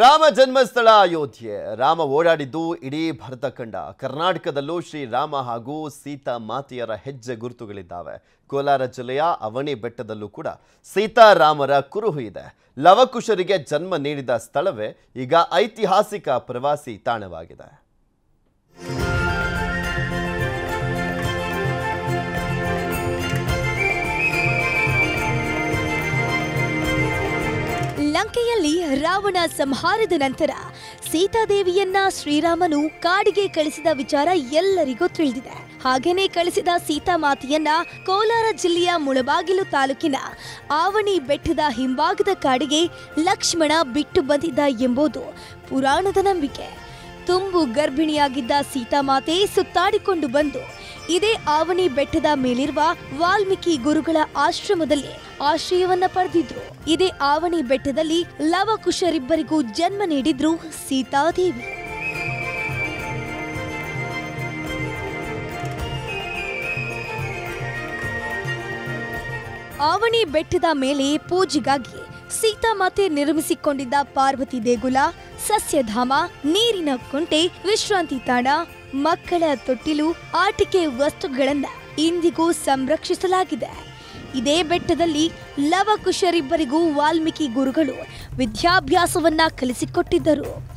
ರಾಮ ಜನ್ಮಸ್ಥಳ ಅಯೋಧ್ಯೆ. ರಾಮ ಓಡಾಡಿದ್ದು ಇಡೀ ಭರತ ಖಂಡ ಕರ್ನಾಟಕದಲ್ಲೂ ಶ್ರೀರಾಮ ಹಾಗೂ ಸೀತಾ ಮಾತೆಯರ ಹೆಜ್ಜೆ ಗುರುತುಗಳಿದ್ದಾವೆ. ಕೋಲಾರ ಜಿಲ್ಲೆಯ ಅವಣಿ ಬೆಟ್ಟದಲ್ಲೂ ಕೂಡ ಸೀತಾರಾಮರ ಕುರುಹು ಇದೆ. ಲವಕುಶರಿಗೆ ಜನ್ಮ ನೀಡಿದ ಸ್ಥಳವೇ ಈಗ ಐತಿಹಾಸಿಕ ಪ್ರವಾಸಿ ತಾಣವಾಗಿದೆ. ಲಂಕೆಯಲ್ಲಿ ರಾವಣ ಸಂಹಾರದ ನಂತರ ಸೀತಾದೇವಿಯನ್ನ ಶ್ರೀರಾಮನು ಕಾಡಿಗೆ ಕಳಿಸಿದ ವಿಚಾರ ಎಲ್ಲರಿಗೂ ತಿಳಿದಿದೆ. ಹಾಗೇನೆ ಕಳಿಸಿದ ಸೀತಾಮಾತೆಯನ್ನ ಕೋಲಾರ ಜಿಲ್ಲೆಯ ಮುಳಬಾಗಿಲು ತಾಲೂಕಿನ ಆವಣಿ ಬೆಟ್ಟದ ಹಿಂಭಾಗದ ಕಾಡಿಗೆ ಲಕ್ಷ್ಮಣ ಬಿಟ್ಟು ಬಂದಿದ್ದ ಎಂಬುದು ಪುರಾಣದ ನಂಬಿಕೆ. ತುಂಬು ಗರ್ಭಿಣಿಯಾಗಿದ್ದ ಸೀತಾಮಾತೆ ಸುತ್ತಾಡಿಕೊಂಡು ಬಂದು ಇದೇ ಆವನಿ ಬೆಟ್ಟದ ಮೇಲಿರುವ ವಾಲ್ಮೀಕಿ ಗುರುಗಳ ಆಶ್ರಮದಲ್ಲಿ ಆಶ್ರಯವನ್ನ ಪಡೆದಿದ್ರು. ಇದೇ ಆವನಿ ಬೆಟ್ಟದಲ್ಲಿ ಲವಕುಶರಿಬ್ಬರಿಗೂ ಜನ್ಮ ನೀಡಿದ್ರು ಸೀತಾದೇವಿ. ಆವಣಿ ಬೆಟ್ಟದ ಮೇಲೆ ಪೂಜೆಗಾಗಿ ಸೀತಾಮಾತೆ ನಿರ್ಮಿಸಿಕೊಂಡಿದ್ದ ಪಾರ್ವತಿ ದೇಗುಲ ಸಸ್ಯಧಾಮ, ನೀರಿನ ಕುಂಟೆ, ವಿಶ್ರಾಂತಿ ತಾಣ, ಮಕ್ಕಳ ತೊಟ್ಟಿಲು, ಆಟಿಕೆ ವಸ್ತುಗಳನ್ನ ಇಂದಿಗೂ ಸಂರಕ್ಷಿಸಲಾಗಿದೆ. ಇದೇ ಬೆಟ್ಟದಲ್ಲಿ ಲವಕುಶರಿಬ್ಬರಿಗೂ ವಾಲ್ಮೀಕಿ ಗುರುಗಳು ವಿದ್ಯಾಭ್ಯಾಸವನ್ನ ಕಲಿಸಿಕೊಟ್ಟಿದ್ದರು.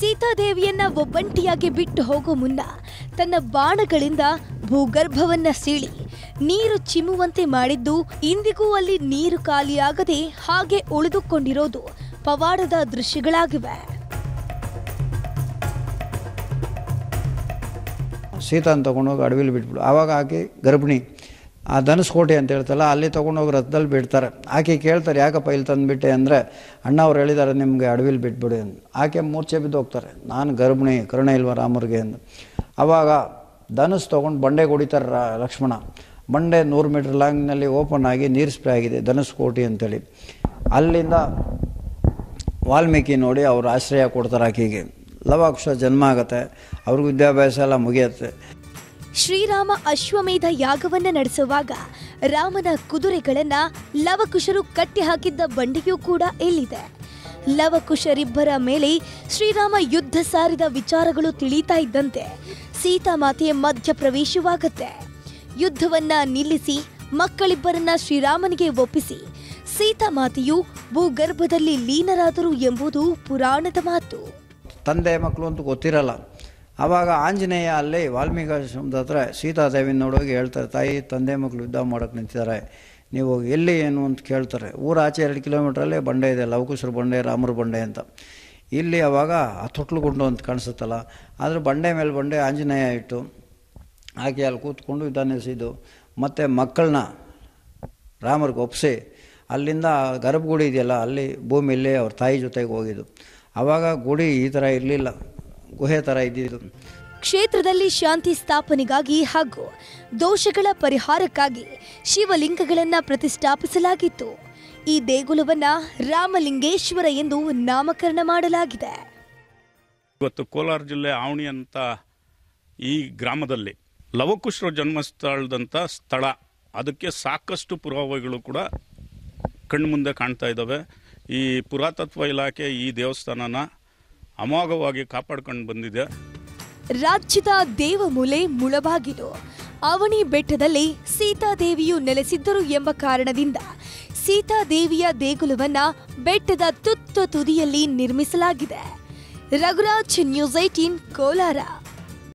ಸೀತಾದೇವಿಯನ್ನ ಒಬ್ಬಂಟಿಯಾಗಿ ಬಿಟ್ಟು ಹೋಗೋ ಮುನ್ನ ತನ್ನ ಬಾಣಗಳಿಂದ ಭೂಗರ್ಭವನ್ನ ಸೀಳಿ ನೀರು ಚಿಮ್ಮುವಂತೆ ಮಾಡಿದ್ದು ಇಂದಿಗೂ ಅಲ್ಲಿ ನೀರು ಖಾಲಿಯಾಗದೆ ಹಾಗೆ ಉಳಿದುಕೊಂಡಿರೋದು ಪವಾಡದ ದೃಶ್ಯಗಳಾಗಿವೆ. ಸೀತಾನ ತೊಗೊಂಡೋಗಿ ಅಡವಿಲಿ ಬಿಟ್ಬಿಡು. ಆವಾಗ ಆಕೆ ಗರ್ಭಿಣಿ. ಆ ಧನಸ್ಕೋಟೆ ಅಂತ ಹೇಳ್ತಲ್ಲ, ಅಲ್ಲಿ ತೊಗೊಂಡೋಗಿ ರಥದಲ್ಲಿ ಬಿಡ್ತಾರೆ. ಆಕೆ ಕೇಳ್ತಾರೆ, ಯಾಕಪ್ಪ ಇಲ್ಲಿ ತಂದುಬಿಟ್ಟೆ ಅಂದರೆ, ಅಣ್ಣ ಅವ್ರು ಹೇಳಿದ್ದಾರೆ ನಿಮಗೆ ಅಡವಿಲಿ ಬಿಟ್ಬಿಡಿ ಅಂತ ಆಕೆ ಮೂರ್ಛೆ ಬಿದ್ದು ಹೋಗ್ತಾರೆ. ನಾನು ಗರ್ಭಿಣಿ, ಕರುಣೆ ಇಲ್ವ ರಾಮರಿಗೆ ಅಂತ ಆವಾಗ ಧನುಸ್ ತೊಗೊಂಡು ಬಂಡೆ ಹೊಡಿತಾರೆ ಲಕ್ಷ್ಮಣ. ಬಂಡೆ ನೂರು ಮೀಟ್ರ್ ಲಾಂಗ್ನಲ್ಲಿ ಓಪನ್ ಆಗಿ ನೀರು ಸ್ಪ್ರೇ ಆಗಿದೆ, ಧನುಸ್ಕೋಟಿ ಅಂತೇಳಿ. ಅಲ್ಲಿಂದ ವಾಲ್ಮೀಕಿ ನೋಡಿ ಅವರು ಆಶ್ರಯ ಕೊಡ್ತಾರೆ ಆಕೆಗೆ. ಲವಾಕ್ಷ ಜನ್ಮ ಆಗುತ್ತೆ, ಅವ್ರಿಗೆ ವಿದ್ಯಾಭ್ಯಾಸ ಎಲ್ಲ ಮುಗಿಯುತ್ತೆ. ಶ್ರೀರಾಮ ಅಶ್ವಮೇಧ ಯಾಗವನ್ನ ನಡೆಸುವಾಗ ರಾಮನ ಕುದುರೆಗಳನ್ನ ಲವಕುಶರು ಕಟ್ಟಿ ಹಾಕಿದ್ದ ಬಂಡೆಯೂ ಕೂಡ ಇಲ್ಲಿದೆ. ಲವಕುಶರಿಬ್ಬರ ಮೇಲೆ ಶ್ರೀರಾಮ ಯುದ್ಧ ಸಾರಿದ ವಿಚಾರಗಳು ತಿಳಿತಾ ಇದ್ದಂತೆ ಸೀತಾಮಾತೆ ಮಧ್ಯ ಪ್ರವೇಶವಾಗತ್ತೆ ಯುದ್ಧವನ್ನ ನಿಲ್ಲಿಸಿ ಮಕ್ಕಳಿಬ್ಬರನ್ನ ಶ್ರೀರಾಮನಿಗೆ ಒಪ್ಪಿಸಿ ಸೀತಾಮಾತೆಯು ಭೂಗರ್ಭದಲ್ಲಿ ಲೀನರಾದರು ಎಂಬುದು ಪುರಾಣದ ಮಾತು. ತಂದೆ ಮಕ್ಕಳು ಅಂತ ಗೊತ್ತಿರಲ್ಲ. ಆವಾಗ ಆಂಜನೇಯ ಅಲ್ಲಿ ವಾಲ್ಮೀಕಿ ಆಶ್ರಮದ ಹತ್ರ ಸೀತಾದೇವಿ ನೋಡೋಗಿ ಹೇಳ್ತಾರೆ, ತಾಯಿ, ತಂದೆ ಮಕ್ಕಳು ಯುದ್ಧ ಮಾಡೋಕೆ ನಿಂತಿದ್ದಾರೆ. ನೀವು ಎಲ್ಲಿ ಏನು ಅಂತ ಕೇಳ್ತಾರೆ. ಊರ ಆಚೆ ಎರಡು ಕಿಲೋಮೀಟ್ರಲ್ಲೇ ಬಂಡೆ ಇದೆ ಲವಕುಶರ ಬಂಡೆ, ರಾಮರ ಬಂಡೆ ಅಂತ. ಇಲ್ಲಿ ಅವಾಗ ಆ ತೊಟ್ಲು ಗುಂಡು ಅಂತ ಕಾಣಿಸುತ್ತಲ್ಲ, ಆದರೆ ಬಂಡೆ ಮೇಲೆ ಬಂಡೆ ಆಂಜನೇಯ ಇಟ್ಟು ಹಾಕಿ ಅಲ್ಲಿ ಕೂತ್ಕೊಂಡು ಯುದ್ಧ ನಿಲ್ಲಿಸಿದ್ದು ಮತ್ತು ಮಕ್ಕಳನ್ನ ರಾಮರಿಗೆ ಒಪ್ಪಿಸಿ, ಅಲ್ಲಿಂದ ಗರ್ಭಗುಡಿ ಇದೆಯಲ್ಲ, ಅಲ್ಲಿ ಭೂಮಿಯಲ್ಲಿ ಅವ್ರ ತಾಯಿ ಜೊತೆಗೆ ಹೋಗಿದ್ದು. ಆವಾಗ ಗುಡಿ ಈ ಥರ ಇರಲಿಲ್ಲ. ಗುಹೆ ಥರ ಇದ್ದಿದ್ದು. ಕ್ಷೇತ್ರದಲ್ಲಿ ಶಾಂತಿ ಸ್ಥಾಪನೆಗಾಗಿ ಹಾಗೂ ದೋಷಗಳ ಪರಿಹಾರಕ್ಕಾಗಿ ಶಿವಲಿಂಗಗಳನ್ನು ಪ್ರತಿಷ್ಠಾಪಿಸಲಾಗಿತ್ತು. ಈ ದೇಗುಲವನ್ನ ರಾಮಲಿಂಗೇಶ್ವರ ಎಂದು ನಾಮಕರಣ ಮಾಡಲಾಗಿದೆ. ಇವತ್ತು ಕೋಲಾರ ಜಿಲ್ಲೆ ಆವಣಿ ಅಂತ ಈ ಗ್ರಾಮದಲ್ಲಿ ಲವಕುಶರ ಜನ್ಮಸ್ಥಳದಂಥ ಸ್ಥಳ. ಅದಕ್ಕೆ ಸಾಕಷ್ಟು ಪುರಾವೆಗಳು ಕೂಡ ಕಣ್ಮುಂದೆ ಕಾಣ್ತಾ ಇದ್ದಾವೆ. ಈ ಪುರಾತತ್ವ ಇಲಾಖೆ ಈ ದೇವಸ್ಥಾನನ ಅಮೋಘವಾಗಿ ಕಾಪಾಡ್ಕೊಂಡು ಬಂದಿದೆ. ರಾಜ್ಯದ ದೇವಮೂಲೆ ಮುಳಬಾಗಿಲು. ಅವನಿ ಬೆಟ್ಟದಲ್ಲಿ ಸೀತಾದೇವಿಯು ನೆಲೆಸಿದ್ದರು ಎಂಬ ಕಾರಣದಿಂದ ಸೀತಾದೇವಿಯ ದೇಗುಲವನ್ನ ಬೆಟ್ಟದ ತುತ್ತ ತುದಿಯಲ್ಲಿ ನಿರ್ಮಿಸಲಾಗಿದೆ. Raghuraj News eighteen Kolar.